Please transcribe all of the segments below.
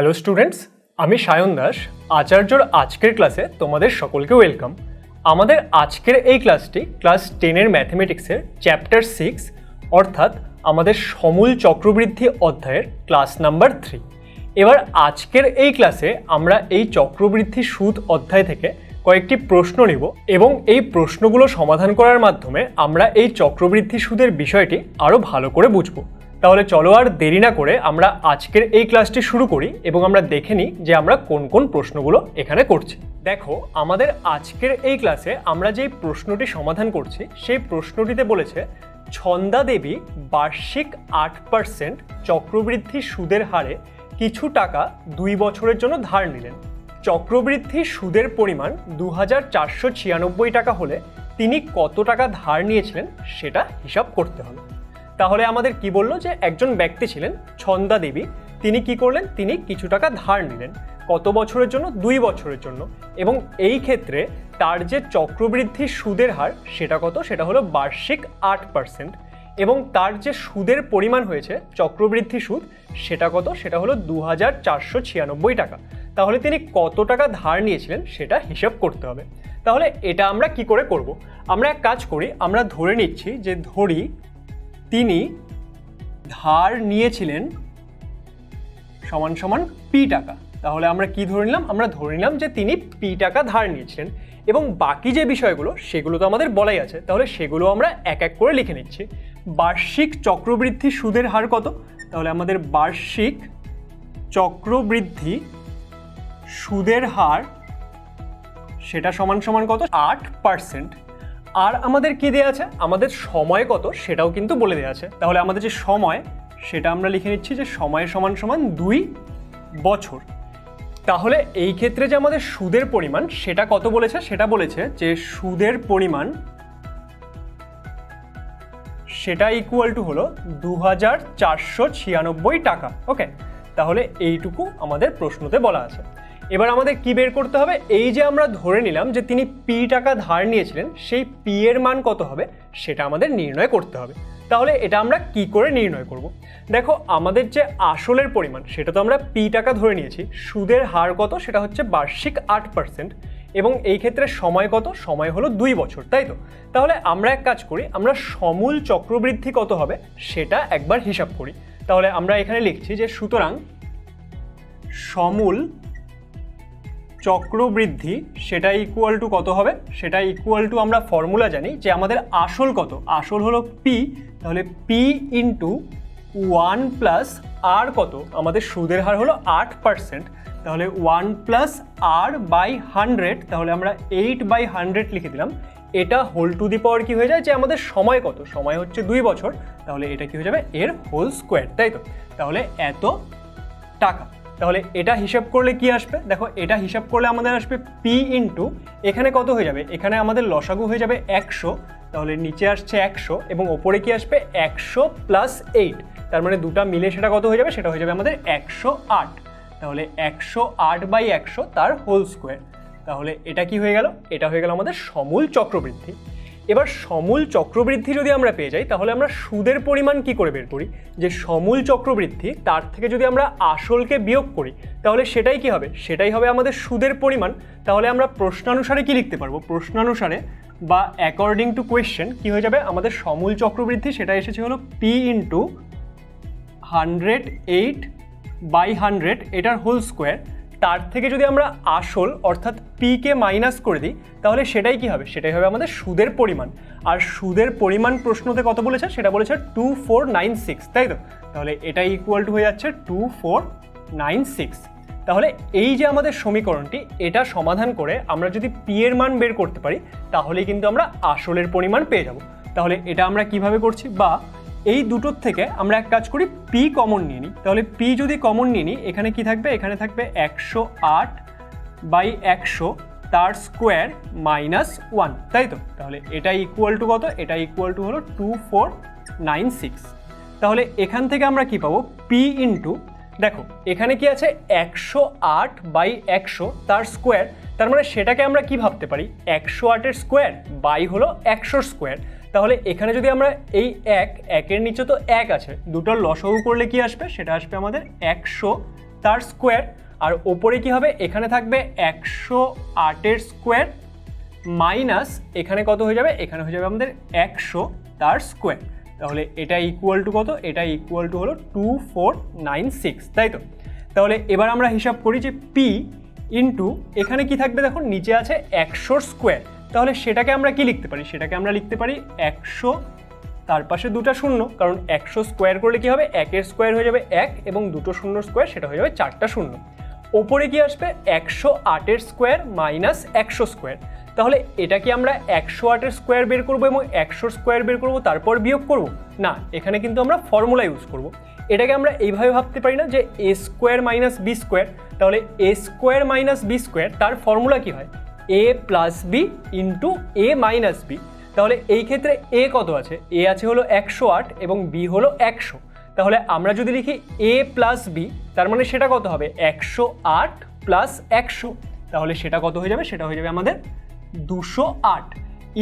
Hello students আমি সায়ন দাস, আচার্যর আজকের ক্লাসে তোমাদের সকলকে ওয়েলকাম আমাদের আজকের এই ক্লাসটি ক্লাস টেনের ম্যাথমেটিক্সের চ্যাপ্টার সিক্স অর্থাৎ আমাদের সমূল চক্রবৃদ্ধি অধ্যায়ের ক্লাস নাম্বার থ্রি এবার আজকের এই ক্লাসে আমরা এই চক্রবৃদ্ধি সুদ অধ্যায় থেকে কয়েকটি প্রশ্ন নিব এবং এই প্রশ্নগুলো সমাধান করার মাধ্যমে আমরা এই চক্রবৃদ্ধি সুদের বিষয়টি আরও ভালো করে বুঝব। তাহলে চলো আর দেরি না করে আমরা আজকের এই ক্লাসটি শুরু করি এবং আমরা দেখে নিই যে আমরা কোন কোন প্রশ্নগুলো এখানে করছি। দেখো, আমাদের আজকের এই ক্লাসে আমরা যেই প্রশ্নটি সমাধান করছি, সেই প্রশ্নটিতে বলেছে, ছন্দা দেবী বার্ষিক আট পার্সেন্ট চক্রবৃদ্ধি সুদের হারে কিছু টাকা দুই বছরের জন্য ধার নিলেন। চক্রবৃদ্ধি সুদের পরিমাণ দু হাজার চারশো ছিয়ানব্বই টাকা হলে তিনি কত টাকা ধার নিয়েছিলেন সেটা হিসাব করতে হবে। তাহলে আমাদের কি বলল যে একজন ব্যক্তি ছিলেন ছন্দা দেবী, তিনি কি করলেন? তিনি কিছু টাকা ধার নিলেন, কত বছরের জন্য? দুই বছরের জন্য। এবং এই ক্ষেত্রে তার যে চক্রবৃদ্ধি সুদের হার সেটা কত? সেটা হলো বার্ষিক আট পার্সেন্ট। এবং তার যে সুদের পরিমাণ হয়েছে, চক্রবৃদ্ধি সুদ, সেটা কত? সেটা হলো দু হাজার চারশো ছিয়ানব্বই টাকা। তাহলে তিনি কত টাকা ধার নিয়েছিলেন সেটা হিসাব করতে হবে। তাহলে এটা আমরা কি করে করব? আমরা এক কাজ করি, আমরা ধরে নিচ্ছি যে ধরি তিনি ধার নিয়েছিলেন সমান সমান পি টাকা। তাহলে আমরা কি ধরে নিলাম? আমরা ধরে নিলাম যে তিনি পি টাকা ধার নিয়েছিলেন এবং বাকি যে বিষয়গুলো, সেগুলো তো আমাদের বলাই আছে। তাহলে সেগুলো আমরা এক এক করে লিখে নিচ্ছি। বার্ষিক চক্রবৃদ্ধি সুদের হার কত? তাহলে আমাদের বার্ষিক চক্রবৃদ্ধি সুদের হার, সেটা সমান সমান কত? আট পার্সেন্ট। আর আমাদের কি দেওয়া আছে? আমাদের সময় কত সেটাও কিন্তু বলে দেওয়া আছে। তাহলে আমাদের যে সময়, সেটা আমরা লিখে নিচ্ছি যে সময় সমান সমান দুই বছর। তাহলে এই ক্ষেত্রে যে আমাদের সুদের পরিমাণ, সেটা কত বলেছে? সেটা বলেছে যে সুদের পরিমাণ, সেটা ইকুয়াল টু হলো দু হাজার চারশো ছিয়ানব্বই টাকা। ওকে তাহলে এইটুকু আমাদের প্রশ্নতে বলা আছে। এবার আমাদের কি বের করতে হবে? এই যে আমরা ধরে নিলাম যে তিনি পি টাকা ধার নিয়েছিলেন, সেই পি এর মান কত হবে? সেটা আমাদের নির্ণয় করতে হবে। তাহলে এটা আমরা কি করে নির্ণয় করব? দেখো, আমাদের যে আসলের পরিমাণ, সেটা তো আমরা পি টাকা ধরে নিয়েছি, সুদের হার কত? সেটা হচ্ছে বার্ষিক আট পার্সেন্ট, এবং এই ক্ষেত্রে সময় কত? সময় হলো দুই বছর, তাই তো? তাহলে আমরা এক কাজ করি, আমরা সমূল চক্রবৃদ্ধি কত হবে? সেটা একবার হিসাব করি। তাহলে আমরা এখানে লিখছি যে সুতরাং সমূল চক্রবৃদ্ধি সেটা ইকুয়াল টু কত হবে? সেটা ইকুয়াল টু আমরা ফর্মুলা জানি যে আমাদের আসল কত? আসল হলো পি তাহলে P into one plus R কত? আমাদের সুদের হার হলো আট পার্সেন্ট তাহলে one plus R by hundred তাহলে আমরা এইট বাই হান্ড্রেড লিখে দিলাম। এটা হোল টু দি পাওয়ার কি হয়ে যায়? যে আমাদের সময় কত? সময় হচ্ছে দুই বছর। তাহলে এটা কি হয়ে যাবে? এর হোল স্কোয়ার তাই তো? তাহলে এত টাকা। তাহলে এটা হিসাব করলে কি আসবে? দেখো, এটা হিসাব করলে আমাদের আসবে পি ইন্টু এখানে কত হয়ে যাবে? এখানে আমাদের লসাগু হয়ে যাবে একশো। তাহলে নিচে আসছে একশো এবং ওপরে কি আসবে? একশো প্লাস এইট তার মানে দুটা মিলে সেটা কত হয়ে যাবে? সেটা হয়ে যাবে আমাদের একশো আট। তাহলে একশো আট বাই একশো তার হোল স্কোয়ার তাহলে এটা কি হয়ে গেল? এটা হয়ে গেল আমাদের সমূল চক্রবৃদ্ধি। এবার সমূল চক্রবৃদ্ধি যদি আমরা পেয়ে যাই, তাহলে আমরা সুদের পরিমাণ কি করে বের করি? যে সমূল চক্রবৃদ্ধি, তার থেকে যদি আমরা আসলকে বিয়োগ করি, তাহলে সেটাই কি হবে? সেটাই হবে আমাদের সুদের পরিমাণ। তাহলে আমরা প্রশ্নানুসারে কি লিখতে পারব? প্রশ্নানুসারে বা অ্যাকর্ডিং টু কোয়েশ্চেন কি হয়ে যাবে? আমাদের সমূল চক্রবৃদ্ধি সেটা এসেছে হলো P into hundred eight by hundred এটার হোল স্কোয়ার তার থেকে যদি আমরা আসল, অর্থাৎ পিকে মাইনাস করে দিই, তাহলে সেটাই কি হবে? সেটাই হবে আমাদের সুদের পরিমাণ। আর সুদের পরিমাণ প্রশ্নতে কত বলেছে? সেটা বলেছে টু ফোর নাইন সিক্স তাই তো? তাহলে এটা ইকুয়াল টু হয়ে যাচ্ছে টু ফোর নাইন সিক্স তাহলে এই যে আমাদের সমীকরণটি, এটা সমাধান করে আমরা যদি পি এর মান বের করতে পারি, তাহলেই কিন্তু আমরা আসলের পরিমাণ পেয়ে যাব। তাহলে এটা আমরা কীভাবে করছি? বা এই দুটোর থেকে আমরা এক কাজ করি পি কমন নিয়ে নিই। তাহলে পি যদি কমন নিয়ে নিই, এখানে কি থাকবে? এখানে থাকবে একশো আট বাই একশো, তার স্কোয়ার মাইনাস ওয়ান তাই তো? তাহলে এটা ইকুয়াল টু কত? এটা ইকুয়াল টু হলো টু ফোর নাইন সিক্স তাহলে এখান থেকে আমরা কি পাবো? পি ইন্টু দেখো, এখানে কি আছে? একশো আট বাই একশো, তার স্কোয়ার তার মানে সেটাকে আমরা কি ভাবতে পারি? একশো আটের স্কোয়ার বাই হলো একশোর স্কোয়ার তাহলে এখানে যদি আমরা এই এক, একের নিচে তো এক আছে, দুটোর লসগু করলে কি আসবে? সেটা আসবে আমাদের একশো তার স্কোয়ার, আর ওপরে কি হবে? এখানে থাকবে একশো আটের স্কোয়ার মাইনাস এখানে কত হয়ে যাবে? এখানে হয়ে যাবে আমাদের একশো তার স্কোয়ার। তাহলে এটা ইকুয়াল টু কত? এটা ইকুয়াল টু হলো টু ফোর নাইন সিক্স তাই তো? তাহলে এবার আমরা হিসাব করি যে পি ইন্টু এখানে কি থাকবে দেখো নিচে আছে একশোর স্কোয়ার। তাহলে সেটাকে আমরা কি লিখতে পারি? সেটাকে আমরা লিখতে পারি একশো, তার পাশে দুটো শূন্য, কারণ একশো স্কোয়ার করলে কি হবে? একের স্কোয়ার হয়ে যাবে এক এবং দুটো শূন্য স্কোয়ার সেটা হয়ে যাবে চারটা শূন্য। ওপরে কি আসবে? একশো আটের স্কোয়ার মাইনাস একশো স্কোয়ার তাহলে এটা কি আমরা একশো আটের স্কোয়ার বের করব এবং একশো স্কোয়ার বের করব, তারপর বিয়োগ করব? না, এখানে কিন্তু আমরা ফর্মুলা ইউজ করব। এটাকে আমরা এইভাবে ভাবতে পারি না যে A square minus B square তাহলে A square minus B square তার ফর্মুলা কি হয়? A plus B into A minus B তাহলে এই ক্ষেত্রে এ কত আছে? এ আছে হলো একশো আট এবং বি হলো একশো। তাহলে আমরা যদি লিখি এ প্লাস বি তার মানে সেটা কত হবে? একশো আট প্লাস একশো। তাহলে সেটা কত হয়ে যাবে? সেটা হয়ে যাবে আমাদের দুশো আট।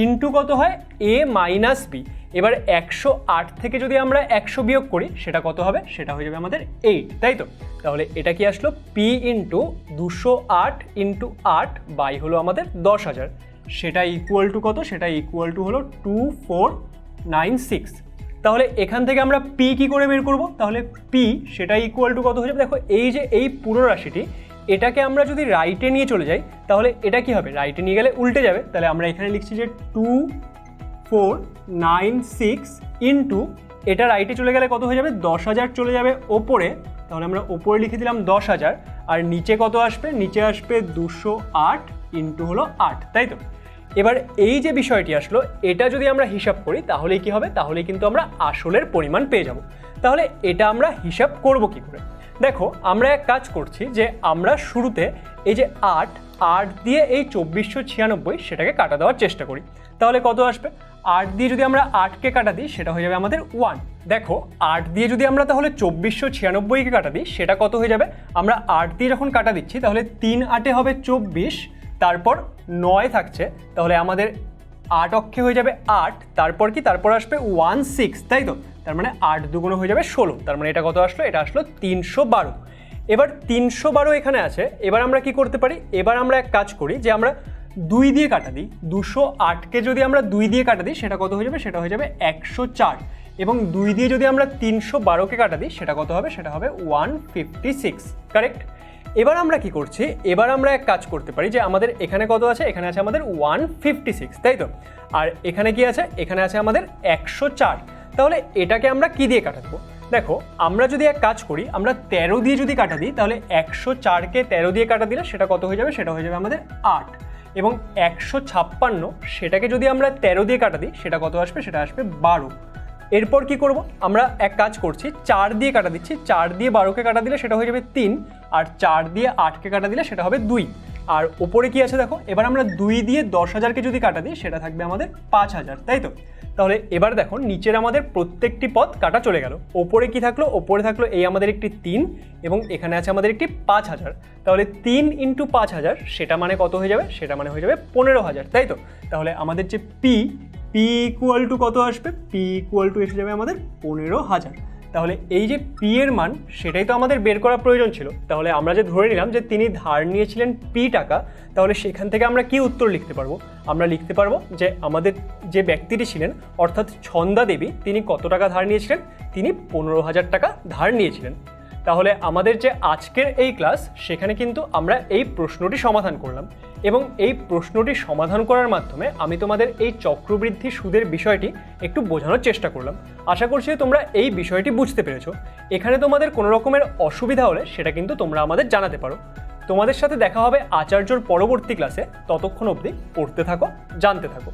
ইন্টু কত হয়? এ মাইনাস বি এবার একশো আট থেকে যদি আমরা একশো বিয়োগ করি, সেটা কত হবে? সেটা হয়ে যাবে আমাদের এইট তাই তো? তাহলে এটা কি আসলো? পি ইন্টু দুশো আট ইন্টু আট বাই হলো আমাদের দশ হাজার। সেটা ইকুয়াল টু কত? সেটা ইকুয়াল টু হলো টু ফোর নাইন সিক্স তাহলে এখান থেকে আমরা পি কি করে বের করব? তাহলে পি সেটা ইকুয়াল টু কত হয়ে যাবে? দেখো, এই যে এই পুরো রাশিটি এটাকে আমরা যদি রাইটে নিয়ে চলে যাই, তাহলে এটা কি হবে? রাইটে নিয়ে গেলে উল্টে যাবে। তাহলে আমরা এখানে লিখছি যে two four nine six into এটা রাইটে চলে গেলে কত হয়ে যাবে? দশ হাজার চলে যাবে ওপরে। তাহলে আমরা ওপরে লিখে দিলাম দশ হাজার। আর নিচে কত আসবে? নিচে আসবে দুশো আট ইন্টু হলো আট, তাই তো? এবার এই যে বিষয়টি আসলো, এটা যদি আমরা হিসাব করি তাহলে কি হবে? তাহলে কিন্তু আমরা আসলের পরিমাণ পেয়ে যাব। তাহলে এটা আমরা হিসাব করব কি করে? দেখো, আমরা এক কাজ করছি যে আমরা শুরুতে এই যে আট আট দিয়ে এই চব্বিশশো ছিয়ানব্বই সেটাকে কাটা দেওয়ার চেষ্টা করি। তাহলে কত আসবে? আট দিয়ে যদি আমরা আটকে কাটা দিই, সেটা হয়ে যাবে আমাদের ওয়ান। দেখো, আট দিয়ে যদি আমরা তাহলে চব্বিশশো ছিয়ানব্বইকে কাটা দিই, সেটা কত হয়ে যাবে? আমরা আট দিয়ে যখন কাটা দিচ্ছি, তাহলে তিন আটে হবে চব্বিশ, তারপর নয় থাকছে, তাহলে আমাদের আট অক্ষে হয়ে যাবে আট, তারপর কি? তারপর আসবে ওয়ান সিক্স, তাই তো? তার মানে আট দুগুণ হয়ে যাবে ষোলো। তার মানে এটা কত আসলো? এটা আসলো তিনশো বারো। এবার তিনশো বারো এখানে আছে। এবার আমরা কি করতে পারি? এবার আমরা এক কাজ করি যে আমরা দুই দিয়ে কাটা দিই। দুশো আটকে যদি আমরা দুই দিয়ে কাটা দিই, সেটা কত হয়ে যাবে? সেটা হয়ে যাবে একশো চার। এবং দুই দিয়ে যদি আমরা তিনশো বারোকে কাটা দিই, সেটা কত হবে? সেটা হবে ওয়ান ফিফটি সিক্স। কারেক্ট? এবার আমরা কি করছি? এবার আমরা এক কাজ করতে পারি যে আমাদের এখানে কত আছে? এখানে আছে আমাদের ওয়ান ফিফটি সিক্স, তাই তো? আর এখানে কি আছে? এখানে আছে আমাদের একশো চার। তাহলে এটাকে আমরা কি দিয়ে কাটাবো? দেখো, আমরা যদি এক কাজ করি, আমরা তেরো দিয়ে যদি কাটা দিই, তাহলে একশো চারকে তেরো দিয়ে কাটা দিলে সেটা কত হয়ে যাবে? সেটা হয়ে যাবে আমাদের আট। এবং একশো ছাপ্পান্ন, সেটাকে যদি আমরা তেরো দিয়ে কাটা দিই, সেটা কত আসবে? সেটা আসবে বারো। এরপর কি করব? আমরা এক কাজ করছি, চার দিয়ে কাটা দিচ্ছি, চার দিয়ে বারোকে কাটা দিলে সেটা হয়ে যাবে তিন, আর চার দিয়ে আটকে কাটা দিলে সেটা হবে দুই। আর ওপরে কি আছে দেখো? এবার আমরা দুই দিয়ে দশ হাজারকে যদি কাটা দিই, সেটা থাকবে আমাদের পাঁচ হাজার, তাই তো? তাহলে এবার দেখো, নিচের আমাদের প্রত্যেকটি পথ কাটা চলে গেল। ওপরে কি থাকল? ওপরে থাকল এই আমাদের একটি তিন এবং এখানে আছে আমাদের একটি পাঁচ হাজার। তাহলে তিন ইন্টু পাঁচ হাজার, সেটা মানে কত হয়ে যাবে? সেটা মানে হয়ে যাবে পনেরো হাজার, তাই তো? তাহলে আমাদের যে পি পি ইকুয়াল টু কত আসবে? পি ইকুয়াল টু এসে যাবে আমাদের পনেরো হাজার। তাহলে এই যে পি এর মান, সেটাই তো আমাদের বের করা প্রয়োজন ছিল। তাহলে আমরা যে ধরে নিলাম যে তিনি ধার নিয়েছিলেন পি টাকা, তাহলে সেখান থেকে আমরা কি উত্তর লিখতে পারব? আমরা লিখতে পারব যে আমাদের যে ব্যক্তিটি ছিলেন, অর্থাৎ ছন্দা দেবী, তিনি কত টাকা ধার নিয়েছিলেন? তিনি পনেরো হাজার টাকা ধার নিয়েছিলেন। তাহলে আমাদের যে আজকের এই ক্লাস, সেখানে কিন্তু আমরা এই প্রশ্নটি সমাধান করলাম। এবং এই প্রশ্নটি সমাধান করার মাধ্যমে আমি তোমাদের এই চক্রবৃদ্ধি সুদের বিষয়টি একটু বোঝানোর চেষ্টা করলাম। আশা করছি তোমরা এই বিষয়টি বুঝতে পেরেছ। এখানে তোমাদের কোনো রকমের অসুবিধা হলে সেটা কিন্তু তোমরা আমাদের জানাতে পারো। তোমাদের সাথে দেখা হবে আচার্যর পরবর্তী ক্লাসে। ততক্ষণ অবধি পড়তে থাকো, জানতে থাকো।